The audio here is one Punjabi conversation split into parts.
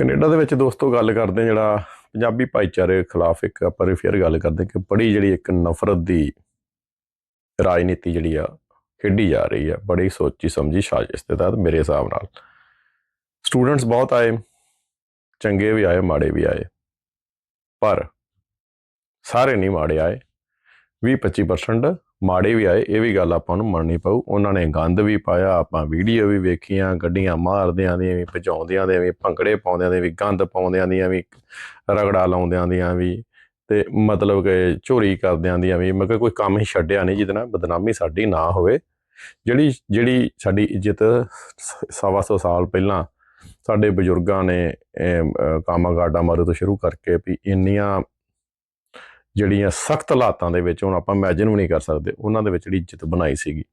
ਕੈਨੇਡਾ ਦੇ ਵਿੱਚ ਦੋਸਤੋ ਗੱਲ ਕਰਦੇ ਜਿਹੜਾ ਪੰਜਾਬੀ ਭਾਈਚਾਰੇ ਖਿਲਾਫ ਇੱਕ ਆਪਾਂ ਫਿਰ ਗੱਲ ਕਰਦੇ ਕਿ ਬੜੀ ਜਿਹੜੀ ਇੱਕ ਨਫ਼ਰਤ ਦੀ ਰਾਜਨੀਤੀ ਜਿਹੜੀ ਆ ਖੇਡੀ ਜਾ ਰਹੀ ਆ, ਬੜੀ ਸੋਚੀ ਸਮਝੀ ਸਾਜ਼ਿਸ਼ ਦੇ ਤਹਿਤ ਮੇਰੇ ਹਿਸਾਬ ਨਾਲ। ਸਟੂਡੈਂਟਸ ਬਹੁਤ ਆਏ, ਚੰਗੇ ਵੀ ਆਏ, ਮਾੜੇ ਵੀ ਆਏ, ਪਰ ਸਾਰੇ ਨਹੀਂ ਮਾੜੇ ਆਏ। 20-25% ਮਾੜੇ ਵੀ ਆਏ ਇਹ ਵੀ ਗੱਲ ਆਪਾਂ ਨੂੰ ਮੰਨਣੀ ਪਊ। ਉਹਨਾਂ ਨੇ ਗੰਦ ਵੀ ਪਾਇਆ ਆਪਾਂ ਵੀਡੀਓ ਵੀ ਵੇਖੀਆਂ ਗੱਡੀਆਂ ਮਾਰਦਿਆਂ ਦੀਆਂ ਵੀ ਭਜਾਉਂਦਿਆਂ ਦੇ ਵੀ ਭੰਗੜੇ ਪਾਉਂਦਿਆਂ ਦੇ ਵੀ ਗੰਦ ਪਾਉਂਦਿਆਂ ਦੀਆਂ ਵੀ ਰਗੜਾ ਲਾਉਂਦਿਆਂ ਦੀਆਂ ਵੀ ਤੇ ਮਤਲਬ ਕਿ ਚੋਰੀ ਕਰਦਿਆਂ ਦੀਆਂ ਵੀ ਮਗਰ ਕੋਈ ਕੰਮ ਹੀ ਛੱਡਿਆ ਨਹੀਂ ਜਿਹਦੇ ਨਾਲ ਬਦਨਾਮੀ ਸਾਡੀ ਨਾ ਹੋਵੇ। ਜਿਹੜੀ ਜਿਹੜੀ ਸਾਡੀ ਇੱਜ਼ਤ ਸ- ਸਵਾ ਸੌ ਸਾਲ ਪਹਿਲਾਂ ਸਾਡੇ ਬਜ਼ੁਰਗਾਂ ਨੇ ਅਮ, ਅ, ਮਾਰੂ ਤੋਂ ਸ਼ੁਰੂ ਕਰਕੇ ਵੀ ਇੰਨੀਆਂ ਜਿਹੜੀਆਂ ਸਖਤ ਹਾਲਾਤਾਂ ਦੇ ਵਿੱਚ ਹੁਣ ਆਪਾਂ ਇਮੇਜਿਨ ਵੀ ਨਹੀਂ ਕਰ ਸਕਦੇ, ਉਹਨਾਂ ਦੇ ਵਿੱਚ ਜਿਹੜੀ ਇੱਜ਼ਤ ਬਣਾਈ ਸੀਗੀ।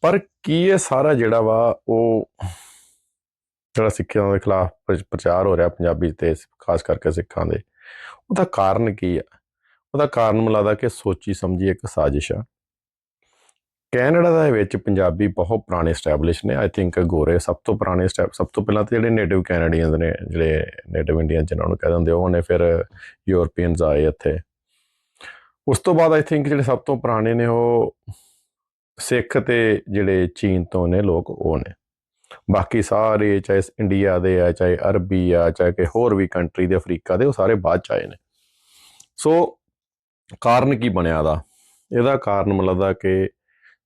ਪਰ ਕੀ ਇਹ ਸਾਰਾ ਜਿਹੜਾ ਵਾ ਉਹ ਜਿਹੜਾ ਸਿੱਖਿਆ ਦੇ ਖਿਲਾਫ ਪ੍ਰ- ਪ੍ਰਚਾਰ ਹੋ ਰਿਹਾ ਪੰਜਾਬੀ ਤੇ ਖਾਸ ਕਰਕੇ ਸਿੱਖਾਂ ਦੇ, ਉਹਦਾ ਕਾਰਨ ਕੀ ਆ? ਉਹਦਾ ਕਾਰਨ ਮੈਨੂੰ ਲੱਗਦਾ ਕਿ ਸੋਚੀ ਸਮਝੀ ਇੱਕ ਸਾਜ਼ਿਸ਼ ਆ। ਕੈਨੇਡਾ ਦੇ ਵਿੱਚ ਪੰਜਾਬੀ ਬਹੁਤ ਪੁਰਾਣੇ ਸਟੈਬਲਿਸ਼ ਨੇ ਆਈ ਥਿੰਕ ਗੋਰੇ ਸਭ ਤੋਂ ਪੁਰਾਣੇ ਸਟੈਪ ਸਭ ਤੋਂ ਪਹਿਲਾਂ ਤਾਂ ਜਿਹੜੇ ਨੇਟਿਵ ਕੈਨੇਡੀਅਨਸ ਨੇ, ਜਿਹੜੇ ਨੇਟਿਵ ਇੰਡੀਅਨ ਜਿਹਨਾਂ ਨੂੰ ਕਹਿ ਦਿੰਦੇ ਉਹ ਨੇ ਫਿਰ ਯੂਰਪੀਅਨਸ ਆਏ ਇੱਥੇ। ਉਸ ਤੋਂ ਬਾਅਦ ਆਈ ਥਿੰਕ ਜਿਹੜੇ ਸਭ ਤੋਂ ਪੁਰਾਣੇ ਨੇ ਉਹ ਸਿੱਖ ਤੇ ਜਿਹੜੇ ਚੀਨ ਤੋਂ ਨੇ ਲੋਕ ਉਹ ਨੇ। ਬਾਕੀ ਸਾਰੇ ਚਾਹੇ ਇੰਡੀਆ ਦੇ ਆ, ਚਾਹੇ ਅਰਬੀ ਆ, ਚਾਹੇ ਕਿ ਹੋਰ ਵੀ ਕੰਟਰੀ ਦੇ, ਅਫਰੀਕਾ ਦੇ, ਉਹ ਸਾਰੇ ਬਾਅਦ ਚ ਆਏ ਨੇ। ਸੋ ਕਾਰਨ ਕੀ ਬਣਿਆ ਦਾ ਇਹਦਾ ਕਾਰਨ ਮੈਨੂੰ ਕਿ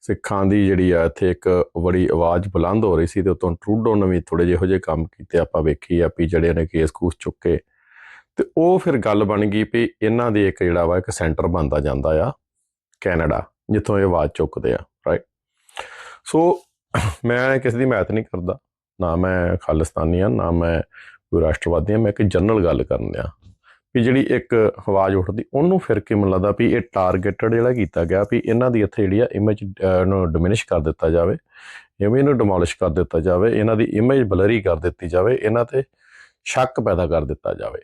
ਸਿੱਖਾਂ ਦੀ ਜਿਹੜੀ ਆ ਇੱਥੇ ਇੱਕ ਬੜੀ ਆਵਾਜ਼ ਬੁਲੰਦ ਹੋ ਰਹੀ ਸੀ ਤੇ ਉਤੋਂ ਟਰੂਡੋ ਨੇ ਵੀ ਥੋੜੇ ਜਿਹੇ ਜਿਹੇ ਕੰਮ ਕੀਤੇ। ਆਪਾਂ ਵੇਖੀ ਆ ਵੀ ਜਿਹੜੇ ਨੇ ਕੇਸ ਕੂਸ ਚੁੱਕੇ। ਤੇ ਉਹ ਫਿਰ ਗੱਲ ਬਣ ਗਈ ਵੀ ਇਹਨਾਂ ਦੇ ਇੱਕ ਜਿਹੜਾ ਵਾ, ਇੱਕ ਸੈਂਟਰ ਬਣਦਾ ਜਾਂਦਾ ਆ ਕੈਨੇਡਾ, ਜਿੱਥੋਂ ਇਹ ਆਵਾਜ਼ ਚੁੱਕਦੇ ਆ ਰਾਈਟ ਸੋ ਮੈਂ ਕਿਸੇ ਦੀ ਮਹਿਤ ਨਹੀਂ ਕਰਦਾ, ਨਾ ਮੈਂ ਖਾਲਿਸਤਾਨੀ ਆ, ਨਾ ਮੈਂ ਕੋਈ ਰਾਸ਼ਟਰਵਾਦੀ ਆ, ਮੈਂ ਇੱਕ ਜਨਰਲ ਗੱਲ ਕਰਨ ਆ ਵੀ ਜਿਹੜੀ ਇੱਕ ਆਵਾਜ਼ ਉੱਠਦੀ, ਉਹਨੂੰ ਫਿਰ ਕੇ ਮੈਨੂੰ ਲੱਗਦਾ ਵੀ ਇਹ ਟਾਰਗੇਟਡ ਜਿਹੜਾ ਕੀਤਾ ਗਿਆ ਵੀ ਇਹਨਾਂ ਦੀ ਇੱਥੇ ਜਿਹੜੀ ਆ ਇਮੇਜ ਨੂੰ ਡਿਮਿਨਿਸ਼ ਕਰ ਦਿੱਤਾ ਜਾਵੇ, ਇਵੇਂ ਇਹਨੂੰ ਡਿਮੋਲਿਸ਼ ਕਰ ਦਿੱਤਾ ਜਾਵੇ, ਇਹਨਾਂ ਦੀ ਇਮੇਜ ਬਲਰੀ ਕਰ ਦਿੱਤੀ ਜਾਵੇ, ਇਹਨਾਂ ਤੇ ਸ਼ੱਕ ਪੈਦਾ ਕਰ ਦਿੱਤਾ ਜਾਵੇ।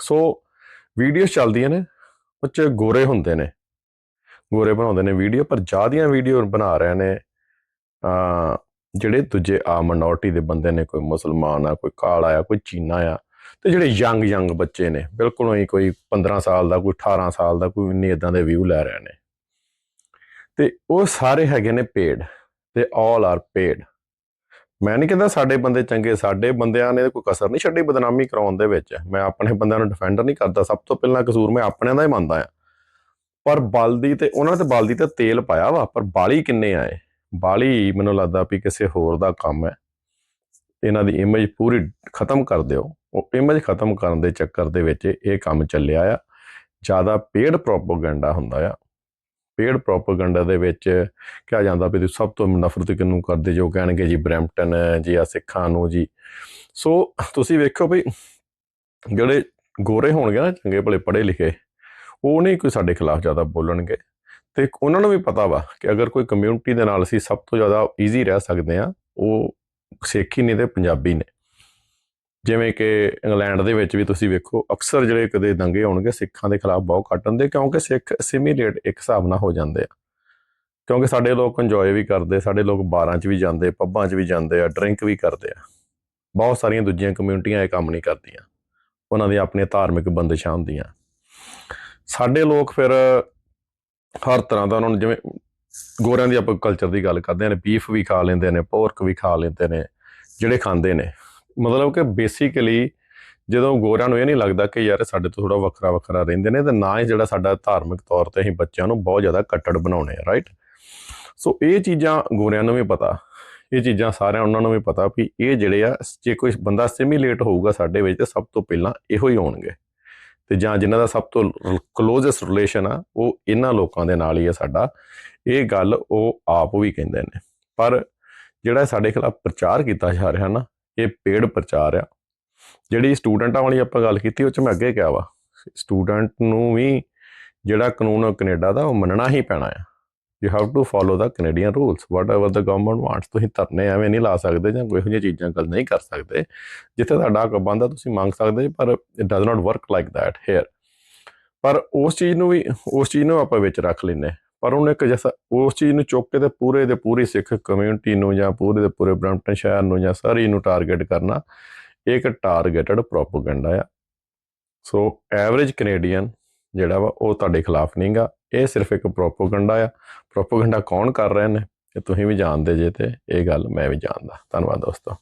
ਸੋ ਵੀਡੀਓਜ਼ ਚੱਲਦੀਆਂ ਨੇ, ਉਹ 'ਚ ਗੋਰੇ ਹੁੰਦੇ ਨੇ। ਗੋਰੇ ਬਣਾਉਂਦੇ ਨੇ ਵੀਡੀਓ ਪਰ ਜ਼ਿਆਦੀਆਂ ਵੀਡੀਓ ਬਣਾ ਰਹੇ ਨੇ ਅ ਜਿਹੜੇ ਦੂਜੇ ਆ ਮਿਨੋਰਟੀ ਦੇ ਬੰਦੇ ਨੇ, ਕੋਈ ਮੁਸਲਮਾਨ ਆ, ਕੋਈ ਕਾਲਾ ਆ, ਕੋਈ ਚੀਨਾ ਆ, ਤੇ ਜਿਹੜੇ ਯੰਗ ਯੰਗ ਬੱਚੇ ਨੇ, ਬਿਲਕੁਲ ਹੀ ਕੋਈ 15 ਸਾਲ ਦਾ, ਕੋਈ 18 ਸਾਲ ਦਾ, ਕੋਈ ਇੰਨੇ ਇਦਾਂ ਦੇ ਵਿਊ ਲੈ ਰਹੇ ਨੇ। ਤੇ ਉਹ ਸਾਰੇ ਹੈਗੇ ਨੇ ਪੇਡ ਤੇ ਆਲ ਆਰ ਪੇਡ ਮੈਂ ਨਹੀਂ ਕਹਿੰਦਾ ਸਾਡੇ ਬੰਦੇ ਚੰਗੇ, ਸਾਡੇ ਬੰਦਿਆਂ ਨੇ ਕੋਈ ਕਸਰ ਨਹੀਂ ਛੱਡੀ ਬਦਨਾਮੀ ਕਰਾਉਣ ਦੇ ਵਿੱਚ। ਮੈਂ ਆਪਣੇ ਬੰਦਿਆਂ ਨੂੰ ਡਿਫੈਂਡਰ ਨਹੀਂ ਕਰਦਾ। ਸਭ ਤੋਂ ਪਹਿਲਾਂ ਕਸੂਰ ਮੈਂ ਆਪਣਿਆਂ ਦਾ ਹੀ ਮੰਨਦਾ ਆ ਪਰ ਬਲਦੀ ਤੇ ਉਹਨਾਂ ਨੇ ਤੇ ਬਲਦੀ ਤੇ ਤੇਲ ਪਾਇਆ ਵਾ, ਪਰ ਬਾਲੀ ਕਿੰਨੇ ਆਏ? ਬਾਲੀ ਮੈਨੂੰ ਲੱਗਦਾ ਵੀ ਕਿਸੇ ਹੋਰ ਦਾ ਕੰਮ ਹੈ। ਇਹਨਾਂ ਦੀ ਇਮੇਜ ਪੂਰੀ ਖਤਮ ਕਰ ਦਿਓ। ਉਹ ਇਮੇਜ ਖਤਮ ਕਰਨ ਦੇ ਚੱਕਰ ਦੇ ਵਿੱਚ ਇਹ ਕੰਮ ਚੱਲਿਆ ਆ। ਜ਼ਿਆਦਾ ਪੇਡ ਪ੍ਰੋਪਗੈਂਡਾ ਹੁੰਦਾ ਆ। ਪੇਡ ਪ੍ਰੋਪਗੈਂਡਾ ਦੇ ਵਿੱਚ ਕਿਹਾ ਜਾਂਦਾ ਵੀ ਤੁਸੀਂ ਸਭ ਤੋਂ ਨਫ਼ਰਤ ਕਿਹਨੂੰ ਕਰਦੇ ਜੋ ਕਹਿਣਗੇ ਜੀ ਬ੍ਰੈਂਪਟਨ, ਜੀ ਆ ਸਿੱਖਾਂ ਨੂੰ ਜੀ। ਸੋ ਤੁਸੀਂ ਵੇਖੋ ਵੀ ਜਿਹੜੇ ਗੋਰੇ ਹੋਣਗੇ ਨਾ, ਚੰਗੇ ਭਲੇ ਪੜ੍ਹੇ ਲਿਖੇ, ਉਹ ਨਹੀਂ ਕੋਈ ਸਾਡੇ ਖਿਲਾਫ ਜ਼ਿਆਦਾ ਬੋਲਣਗੇ। ਤੇ ਉਹਨਾਂ ਨੂੰ ਵੀ ਪਤਾ ਵਾ ਕਿ ਅਗਰ ਕੋਈ ਕਮਿਊਨਿਟੀ ਦੇ ਨਾਲ ਅਸੀਂ ਸਭ ਤੋਂ ਜ਼ਿਆਦਾ ਈਜ਼ੀ ਰਹਿ ਸਕਦੇ ਆ ਉਹ ਸਿੱਖੀ ਹੀ ਨਹੀਂ ਤੇ ਪੰਜਾਬੀ ਨੇ। ਜਿਵੇਂ ਕਿ ਇੰਗਲੈਂਡ ਦੇ ਵਿੱਚ ਵੀ ਤੁਸੀਂ ਵੇਖੋ, ਅਕਸਰ ਜਿਹੜੇ ਕਦੇ ਦੰਗੇ ਹੋਣਗੇ, ਸਿੱਖਾਂ ਦੇ ਖਿਲਾਫ ਬਹੁਤ ਘੱਟ ਹੁੰਦੇ, ਕਿਉਂਕਿ ਸਿੱਖ ਸਿਮੀਲੇਟ ਇੱਕ ਹਿਸਾਬ ਨਾਲ ਹੋ ਜਾਂਦੇ ਆ। ਕਿਉਂਕਿ ਸਾਡੇ ਲੋਕ ਇੰਜੋਏ ਵੀ ਕਰਦੇ, ਸਾਡੇ ਲੋਕ ਬਾਰਾਂ 'ਚ ਵੀ ਜਾਂਦੇ, ਪੱਬਾਂ 'ਚ ਵੀ ਜਾਂਦੇ ਆ ਡਰਿੰਕ ਵੀ ਕਰਦੇ ਆ। ਬਹੁਤ ਸਾਰੀਆਂ ਦੂਜੀਆਂ ਕਮਿਊਨਿਟੀਆਂ ਇਹ ਕੰਮ ਨਹੀਂ ਕਰਦੀਆਂ। ਉਹਨਾਂ ਦੀਆਂ ਆਪਣੀਆਂ ਧਾਰਮਿਕ ਬੰਦਿਸ਼ਾਂ ਹੁੰਦੀਆਂ। ਸਾਡੇ ਲੋਕ ਫਿਰ ਹਰ ਤਰ੍ਹਾਂ ਦਾ ਉਹਨਾਂ ਨੂੰ ਜਿਵੇਂ ਗੋਰਿਆਂ ਦੀ ਆਪਾਂ ਕਲਚਰ ਦੀ ਗੱਲ ਕਰਦੇ ਨੇ ਬੀਫ ਵੀ ਖਾ ਲੈਂਦੇ ਨੇ ਪੋਰਕ ਵੀ ਖਾ ਲੈਂਦੇ ਨੇ, ਜਿਹੜੇ ਖਾਂਦੇ ਨੇ। ਮਤਲਬ ਕਿ ਬੇਸਿਕਲੀ ਜਦੋਂ ਗੋਰਿਆਂ ਨੂੰ ਇਹ ਨਹੀਂ ਲੱਗਦਾ ਕਿ ਯਾਰ ਸਾਡੇ ਤੋਂ ਥੋੜਾ ਵੱਖਰਾ ਵੱਖਰਾ ਰਹਿੰਦੇ ਨੇ ਤੇ ਨਾ ਹੀ ਜਿਹੜਾ ਸਾਡਾ ਧਾਰਮਿਕ ਤੌਰ ਤੇ ਅਸੀਂ ਬੱਚਿਆਂ ਨੂੰ ਬਹੁਤ ਜ਼ਿਆਦਾ ਕੱਟੜ ਬਣਾਉਣੇ ਆ ਰਾਈਟ ਸੋ ਇਹ ਚੀਜ਼ਾਂ ਗੋਰਿਆਂ ਨੂੰ ਵੀ ਪਤਾ, ਇਹ ਚੀਜ਼ਾਂ ਸਾਰਿਆਂ ਉਹਨਾਂ ਨੂੰ ਵੀ ਪਤਾ ਵੀ ਇਹ ਜਿਹੜੇ ਆ, ਜੇ ਕੋਈ ਬੰਦਾ ਸਿਮੀਲੇਟ ਹੋਊਗਾ ਸਾਡੇ ਵਿੱਚ ਤੇ ਸਭ ਤੋਂ ਪਹਿਲਾਂ ਇਹੋ ਹੀ ਹੋਣਗੇ। ਤੇ ਜਾਂ ਜਿਨ੍ਹਾਂ ਦਾ ਸਭ ਤੋਂ ਕਲੋਜ਼ੈਸਟ ਰਿਲੇਸ਼ਨ ਆ, ਉਹ ਇਹਨਾਂ ਲੋਕਾਂ ਦੇ ਨਾਲ ਹੀ ਆ ਸਾਡਾ। ਇਹ ਗੱਲ ਉਹ ਆਪ ਵੀ ਕਹਿੰਦੇ ਨੇ। ਪਰ ਜਿਹੜਾ ਸਾਡੇ ਖਿਲਾਫ ਪ੍ਰਚਾਰ ਕੀਤਾ ਜਾ ਰਿਹਾ ਨਾ ਇਹ ਪੇਡ ਪ੍ਰਚਾਰ ਆ। ਜਿਹੜੀ ਸਟੂਡੈਂਟਾਂ ਵਾਲੀ ਆਪਾਂ ਗੱਲ ਕੀਤੀ, ਉਹ ਚ ਮੈਂ ਅੱਗੇ ਕਿਹਾ ਵਾ, ਸਟੂਡੈਂਟ ਨੂੰ ਵੀ ਜਿਹੜਾ ਕਾਨੂੰਨ ਕੈਨੇਡਾ ਦਾ, ਉਹ ਮੰਨਣਾ ਹੀ ਪੈਣਾ ਆ। You have to follow the Canadian rules what the government wants ਤੁਸੀਂ ਧਰਨੇ ਐਵੇਂ ਨਹੀਂ ਲਾ ਸਕਦੇ ਜਾਂ ਕੋਈ ਇਹੋ ਜਿਹੀਆਂ ਚੀਜ਼ਾਂ ਗੱਲ ਨਹੀਂ ਕਰ ਸਕਦੇ। ਜਿੱਥੇ ਤੁਹਾਡਾ ਹੱਕ ਬਣਦਾ, ਤੁਸੀਂ ਮੰਗ ਸਕਦੇ ਪਰ it does not work like that here ਪਰ ਉਸ ਚੀਜ਼ ਨੂੰ ਵੀ, ਉਸ ਚੀਜ਼ ਨੂੰ ਆਪਾਂ ਵਿੱਚ ਰੱਖ ਲੈਨੇ ਪਰ ਉਹਨੇ ਇੱਕ ਜੈਸਾ ਉਸ ਚੀਜ਼ ਨੂੰ ਚੁੱਕ ਕੇ ਤੇ ਪੂਰੇ ਦੇ ਪੂਰੀ ਸਿੱਖ ਕਮਿਊਨਿਟੀ ਨੂੰ ਜਾਂ ਪੂਰੇ ਦੇ ਪੂਰੇ ਬ੍ਰੈਂਪਟਨ ਸ਼ਹਿਰ ਨੂੰ ਜਾਂ ਸਾਰੀ ਨੂੰ ਟਾਰਗੇਟ ਕਰਨਾ, ਇਹ ਇੱਕ ਟਾਰਗੇਟਡ ਪ੍ਰੋਪਗੈਂਡਾ ਆ। ਸੋ ਐਵਰੇਜ ਕੈਨੇਡੀਅਨ ਜਿਹੜਾ ਵਾ, ਉਹ ਤੁਹਾਡੇ ਖਿਲਾਫ ਨਹੀਂਗਾ ਇਹ ਸਿਰਫ ਇੱਕ ਪ੍ਰੋਪਗੈਂਡਾ ਆ। ਪ੍ਰੋਪਗੈਂਡਾ ਕੌਣ ਕਰ ਰਹੇ ਨੇ? ਇਹ ਤੁਸੀਂ ਵੀ ਜਾਣਦੇ ਜੇ ਤੇ ਇਹ ਗੱਲ ਮੈਂ ਵੀ ਜਾਣਦਾ। ਧੰਨਵਾਦ ਦੋਸਤੋ।